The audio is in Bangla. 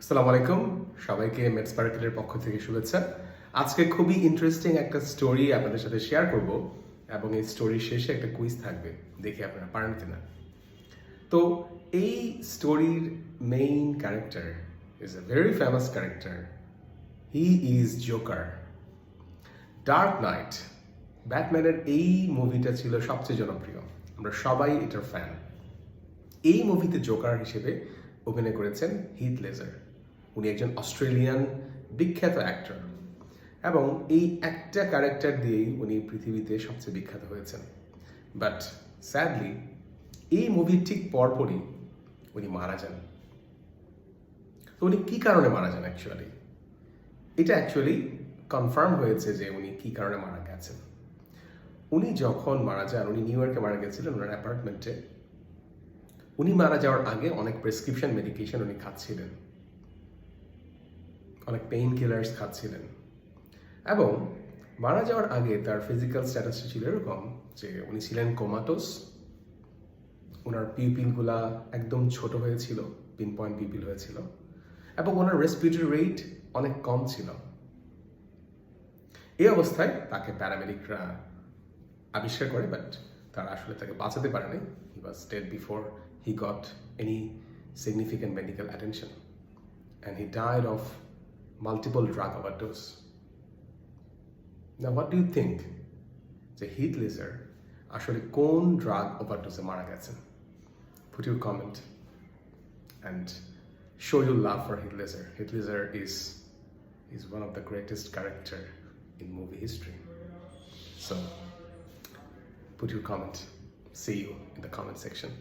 আসসালামু আলাইকুম। সবাইকে মেটস প্যারাকেলের পক্ষ থেকে শুভেচ্ছা। আজকে খুবই ইন্টারেস্টিং একটা স্টোরি আপনাদের সাথে শেয়ার করব এবং এই স্টোরির শেষে একটা কুইজ থাকবে, দেখি আপনারা পারেন কিনা। তো এই স্টোরির main character is a very famous character he is Joker dark knight ব্যাটম্যানের এই মুভিটা ছিল সবচেয়ে জনপ্রিয়। আমরা সবাই এটার ফ্যান এই মুভিতে জোকার হিসেবে অভিনয় করেছেন হিথ লেজার উনি একজন অস্ট্রেলিয়ান বিখ্যাত অ্যাক্টর এবং এই একটা ক্যারেক্টার দিয়েই উনি পৃথিবীতে সবচেয়ে বিখ্যাত হয়েছেন। বাট স্যাডলি এই মুভির ঠিক পরপরই উনি মারা যান। তো উনি কী কারণে মারা যান অ্যাকচুয়ালি এটা অ্যাকচুয়ালি কনফার্ম হয়েছে যে উনি কী কারণে মারা গেছেন। উনি যখন মারা যান, উনি নিউ ইয়র্কে মারা গেছিলেন ওনার অ্যাপার্টমেন্টে উনি মারা যাওয়ার আগে অনেক প্রেসক্রিপশন মেডিকেশন উনি খাচ্ছিলেন। অনেক পেইন কিলার্স খাচ্ছিলেন। এবং মারা যাওয়ার আগে তার ফিজিক্যাল স্ট্যাটাসটা ছিল এরকম যে উনি ছিলেন কোমাটোস ওনার পিপিলগুলা একদম ছোট হয়েছিল পিন পয়েন্ট পিপিল হয়েছিল, এবং ওনার রেসপিরেটরি রেট অনেক কম ছিল। এই অবস্থায় তাকে প্যারামেডিকরা আবিষ্কার করে বাট তারা আসলে তাকে বাঁচাতে পারেনি। He was dead before he got any significant medical attention and he died of multiple drug overdose না হোয়াট ডু ইউ থিঙ্ক যে হিথ লেজার আসলে কোন ড্রাগ ওভারডোজে মারা গেছেন put your comment and show your love for Heath Ledger. Heath Ledger is is one of the greatest character in movie history. So put your comment. See you in the comment section.